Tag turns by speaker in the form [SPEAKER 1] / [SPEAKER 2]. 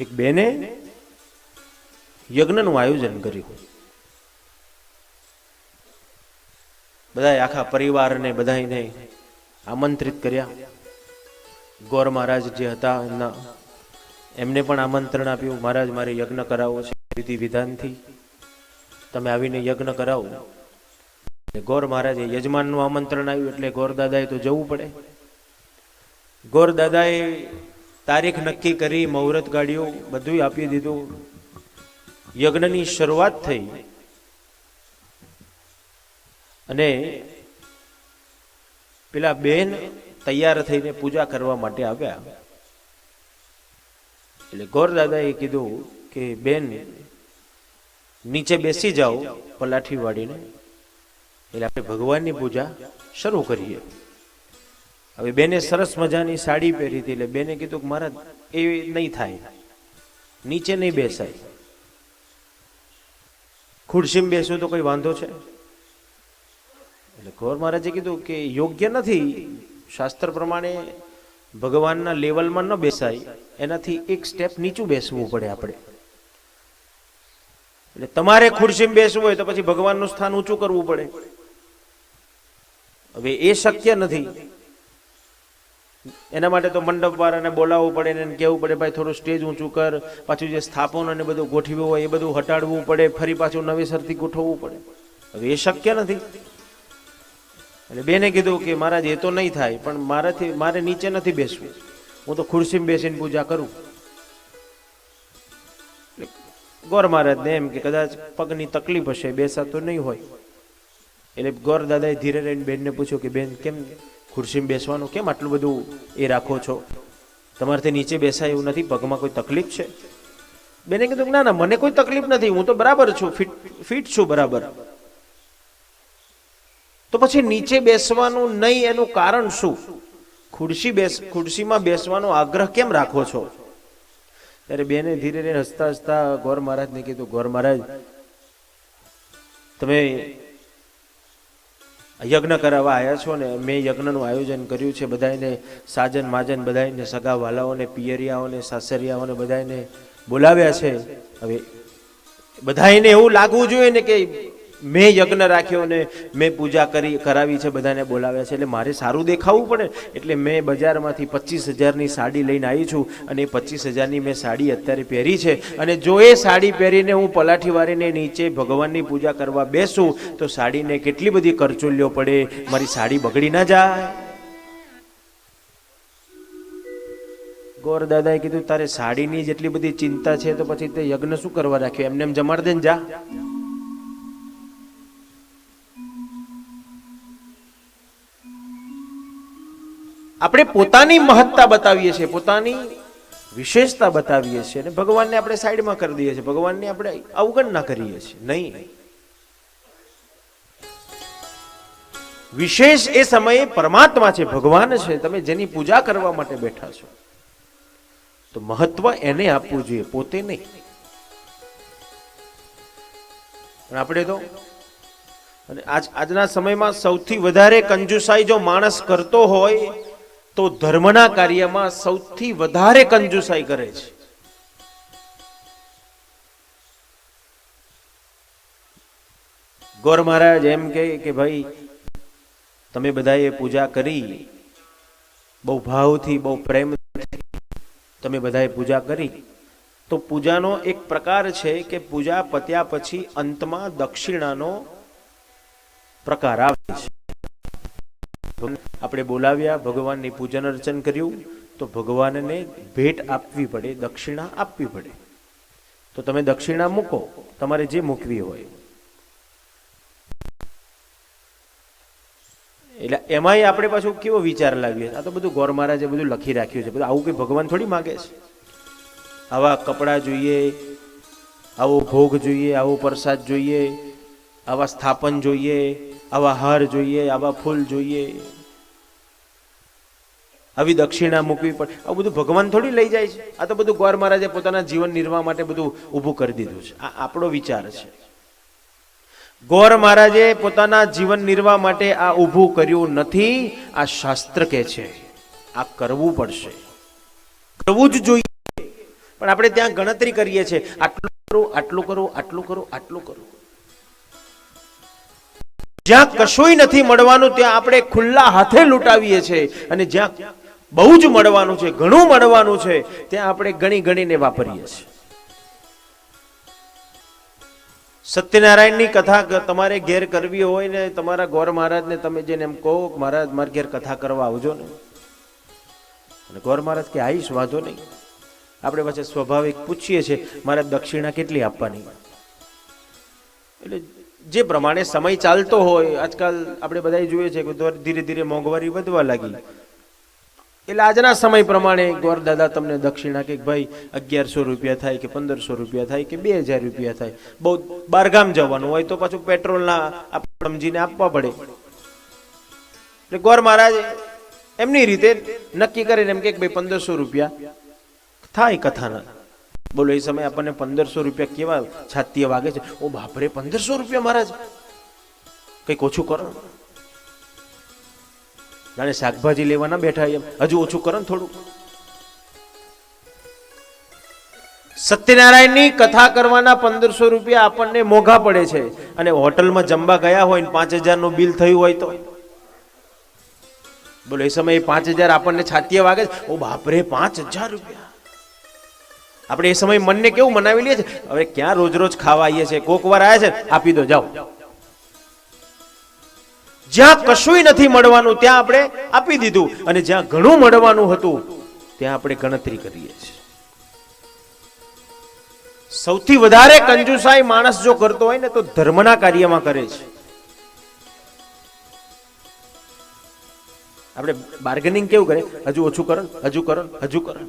[SPEAKER 1] એક બેને યજ્ઞનું આયોજન કર્યું. બધા આખા પરિવારને બધાને આમંત્રિત કર્યા. ગોર મહારાજ જે હતા એમના, એમને પણ આમંત્રણ આપ્યું, મહારાજ, મારે યજ્ઞ કરાવવો છે વિધિ વિધાનથી. તમે આવીને યજ્ઞ કરાવો. ગોર મહારાજે યજમાનનું આમંત્રણ આવ્યું એટલે ગોર દાદાએ તો જવું પડે. ગોર દાદાએ તારીખ નક્કી કરી મુહૂર્ત ગાડીઓ બધું આપી દીધું. યજ્ઞની શરૂઆત થઈ. અને પેલા બેન તૈયાર થઈને પૂજા કરવા માટે આવ્યા. એટલે ગોર દાદાએ કીધું કે, બેન, નીચે બેસી જાઓ પલાઠી વાળીને એટલે આપણે ભગવાનની પૂજા શરૂ કરીએ. હવે બેને સરસ મજાની સાડી પહેરી હતી એટલે બેને કીધું કે મારા એ નહીં થાય. નીચે નહીં બેસાય. ખુરશીમાં બેસવું તો કોઈ વાંધો છે? એટલે ગોર મહારાજે કીધું કે યોગ્ય નથી. શાસ્ત્ર પ્રમાણે ભગવાનના લેવલમાં ન બેસાય. એનાથી એક સ્ટેપ નીચું બેસવું પડે આપણે. એટલે તમારે ખુરશીમાં બેસવું હોય તો પછી ભગવાનનું સ્થાન ઊંચું કરવું પડે. હવે એ શક્ય નથી. એના માટે તો મંડપ વાળાને બોલાવવું પડે ને કહેવું પડે, ભાઈ, થોડું સ્ટેજ ઊંચું કર. પાછું જે સ્થાપન અને બધું ગોઠવ્યું હોય એ બધું હટાડવું પડે, ફરી પાછું નવેસરથી ગોઠવવું પડે. હવે એ શક્ય નથી. એટલે બેને કીધું કે, મહારાજ, એ તો નહીં થાય, પણ મારાથી, મારે નીચે નથી બેસવું. હું તો ખુરશીમાં બેસીને પૂજા કરું. ગોર મહારાજને એમ કે, કદાચ પગની તકલીફ હશે, બેસાતો નહીં હોય. એટલે ગોર દાદાએ ધીરે રહીને બેનને પૂછ્યું કે, બેન, કેમ ખુરશીમાં બેસવાનું કેમ આટલું બધું એ રાખો છો? તમારાથી નીચે બેસાય એવું નથી? પગમાં કોઈ તકલીફ છે? બેને કીધું ના ના, મને કોઈ તકલીફ નથી, હું તો બરાબર છું, ફિટ ફિટ છું બરાબર. તો પછી નીચે બેસવાનું નહીં એનું કારણ શું? ખુરશી બેસ, ખુરશીમાં બેસવાનો આગ્રહ કેમ રાખો છો? ત્યારે બેને ધીરે ધીરે હસતા હસતા ગોર મહારાજને કીધું, ગોર મહારાજ, તમે યજ્ઞ કરાવવા આવ્યા છો ને, મેં યજ્ઞનું આયોજન કર્યું છે. બધાને સાજન માજન બધાને સગા વાલાઓને, પિયરિયાઓને, સાસરિયાઓને બધાને બોલાવ્યા છે. હવે બધાને એવું લાગવું જોઈએ ને કે મેં યજ્ઞ રાખ્યો ને મેં પૂજા કરી, કરાવી છે, બધાને બોલાવ્યા છે. એટલે મારે સારું દેખાવું પડે. એટલે મેં બજારમાંથી પચીસ હજારની સાડી લઈને આવી છું અને એ પચીસ હજારની મેં સાડી અત્યારે પહેરી છે. અને જો એ સાડી પહેરીને હું પલાઠી વાળીને નીચે ભગવાનની પૂજા કરવા બેસું, તો સાડીને કેટલી બધી કરચોલ્યો પડે. મારી સાડી બગડી ના જાય. ગોર દાદાએ કીધું, તારે સાડીની જેટલી બધી ચિંતા છે તો પછી તે યજ્ઞ શું કરવા રાખ્યો? એમને એમ જમાડ દે જા. આપણે પોતાની મહત્તા બતાવીએ છીએ, પોતાની વિશેષતા બતાવીએ છીએ અને ભગવાનને આપણે સાઈડમાં કરી દઈએ છીએ, ભગવાનને આપણે અવગણના કરીએ છીએ. નહીં. વિશેષ એ સમયે પરમાત્મા છે, ભગવાન છે, તમે જેની પૂજા કરવા માટે બેઠા છો. તો મહત્વ એને આપવું જોઈએ, પોતે નહીં. પણ આપણે તો અને આજ, આજના સમયમાં સૌથી વધારે કંજુસાઈ જો માણસ કરતો હોય તો ધર્મના કાર્યમાં સૌથી વધારે કંજુસાઈ કરે છે. ગોર મહારાજ એમ કે ભાઈ, તમે બધાએ પૂજા કરી, બહુ ભાવથી, બહુ પ્રેમ તમે બધાએ પૂજા કરી. તો પૂજાનો એક પ્રકાર છે કે પૂજા પત્યા પછી અંતમાં દક્ષિણાનો પ્રકાર આવે છે. આપણે બોલાવ્યા, ભગવાનની પૂજન અર્ચન કર્યું, તો ભગવાનને ભેટ આપવી પડે, દક્ષિણા આપવી પડે. તો તમે દક્ષિણા મૂકો, તમારે જે મૂકવી હોય. એટલે એમાંય આપણે પાછું કેવો વિચાર લાવીએ? આ તો બધું ગોર મહારાજે બધું લખી રાખ્યું છે. બધું આવું કંઈ ભગવાન થોડી માગે છે? આવા કપડાં જોઈએ, આવો ભોગ જોઈએ, આવો પ્રસાદ જોઈએ, આવા સ્થાપન જોઈએ, આવા હાર જોઈએ, આવા ફૂલ જોઈએ. આવી દક્ષિણા મૂકવી પડે. આ બધું ભગવાન થોડી લઈ જાય છે. આ તો બધું ગોર મહારાજે પોતાના જીવન નિર્વાહ માટે બધું ઊભું કરી દીધું છે. આ આપણો વિચાર છે. ગોર મહારાજે પોતાના જીવન નિર્વાહ માટે આ ઊભું કર્યું નથી. આ શાસ્ત્ર કે છે, આ કરવું પડશે. કરવું જ જોઈએ. પણ આપણે ત્યાં ગણતરી કરીએ છીએ. આટલું કરો આટલું કરો આટલું કરો આટલું કરો. જ્યાં કશું નથી મળવાનું, ત્યાં આપણે ખુલ્લા હાથે લૂંટાવીએ છીએ. અને જ્યાં બહુ જ મળવાનું છે, ઘણું મળવાનું છે, ત્યાં આપણે ગણી ગણીને વાપરીએ છીએ. સત્યનારાયણની કથા તમારે ઘેર કરવી હોય ને તમારા ગોર મહારાજને તમે જેને એમ કહો મહારાજ, મારા ઘેર કથા કરવા આવજો ને. અને ગોર મહારાજ કે આવીશ વાંધો નહીં. આપણે પછી સ્વાભાવિક પૂછીએ છીએ મારે દક્ષિણા કેટલી આપવાની. એટલે જે પ્રમાણે સમય ચાલતો હોય, આજકાલ આપણે બધા જોઈએ છે કે ધીરે ધીરે મોંઘવારી વધવા લાગી. એટલે આજના સમય પ્રમાણે ગોર દાદા તમને દક્ષિણા કે ભાઈ અગિયારસો રૂપિયા થાય કે પંદરસો રૂપિયા થાય કે બે હજાર રૂપિયા થાય. બહુ બારગામ જવાનું હોય તો પાછું પેટ્રોલના સમજીને આપવા પડે. એટલે ગોર મહારાજ એમની રીતે નક્કી કરીને એમ કે ભાઈ પંદરસો રૂપિયા થાય કથાના. બોલો એ સમયે આપણને પંદરસો રૂપિયા કેવા છાતીએ વાગે છે? ઓ બાપરે, પંદરસો રૂપિયા મહારાજ. કંઈક ઓછું કરો. જાણે શાકભાજી લેવા બેઠા એમ. હજુ ઓછું કરો ને થોડું સત્યનારાયણની કથા કરવાના પંદરસો રૂપિયા આપણને મોંઘા પડે છે. અને હોટલમાં જમવા ગયા હોય ને પાંચ હજારનું બિલ થયું હોય તો. બોલો, એ સમયે પાંચ હજાર આપણને છાતીએ વાગે છે. ઓ બાપરે, પાંચ હજાર રૂપિયા. આપણે એ સમયે મનને કેવું મનાવી લઈએ છે હવે ક્યાં રોજ રોજ ખાવા આવીએ છીએ? કોક વાર આવ્યા છે આપી દો, જાઓ. જ્યાં કશુંય નથી મળવાનું, ત્યાં આપણે આપી દીધું. અને જ્યાં ઘણું મળવાનું હતું, ત્યાં આપણે ગણતરી કરીએ છીએ. સૌથી વધારે કંજુસાઈ માણસ જો કરતો હોય ને, તો ધર્મના કાર્યમાં કરે છે. આપણે બાર્ગેનિંગ કેવું કરે? હજુ ઓછું કરો, હજુ કરો હજુ કરો.